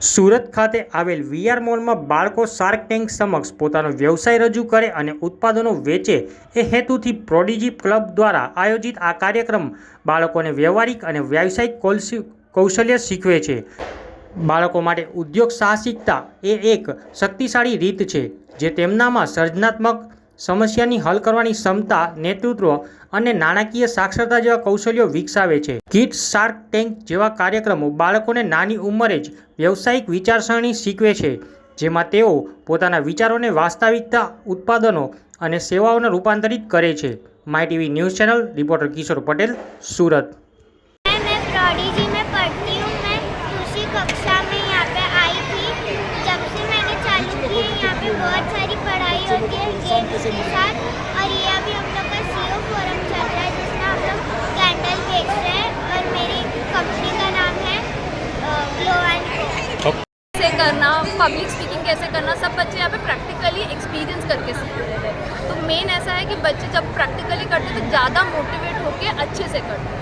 સુરત ખાતે આવેલ વીઆર મોલમાં બાળકો શાર્ક ટેન્ક સમક્ષ પોતાનો વ્યવસાય રજૂ કરે અને ઉત્પાદનો વેચે એ હેતુથી પ્રોડિજી ક્લબ દ્વારા આયોજિત આ કાર્યક્રમ બાળકોને વ્યવહારિક અને વ્યાવસાયિક કૌશલ્ય- શીખવે છે. બાળકો માટે ઉદ્યોગ સાહસિકતા એ એક શક્તિશાળી રીત છે, જે તેમનામાં સર્જનાત્મક સમસ્યાની હલ કરવાની ક્ષમતા નેતૃત્વ અને નાણાકીય સાક્ષરતા જેવા કૌશલ્યો વિકસાવે છે કિડ્સ શાર્ક ટેન્ક જેવા કાર્યક્રમો બાળકોને નાની ઉંમરે જ વ્યવસાયિક વિચારસરણી શીખવે છે જેમાં તેઓ પોતાના વિચારોને વાસ્તવિકતા ઉત્પાદનો અને સેવાઓને રૂપાંતરિત કરે છે my TV news channel reporter Kishor Patel Surat मैं मैं प्रोडिजी में पढ़ती हूँ मैं दूसरी कक्षा में होती है गेम्स के साथ और ये अभी हम लोग का सीओ फोरम चल रहा है जिसमें हम लोग कैंडल बेच रहे हैं और मेरी कंपनी का नाम है ग्लो एंड कैसे करना पब्लिक स्पीकिंग कैसे करना सब बच्चे यहाँ पे प्रैक्टिकली एक्सपीरियंस करके सीखते हैं। तो मेन ऐसा है कि बच्चे जब प्रैक्टिकली करते हैं तो ज़्यादा मोटिवेट होके अच्छे से करते हैं।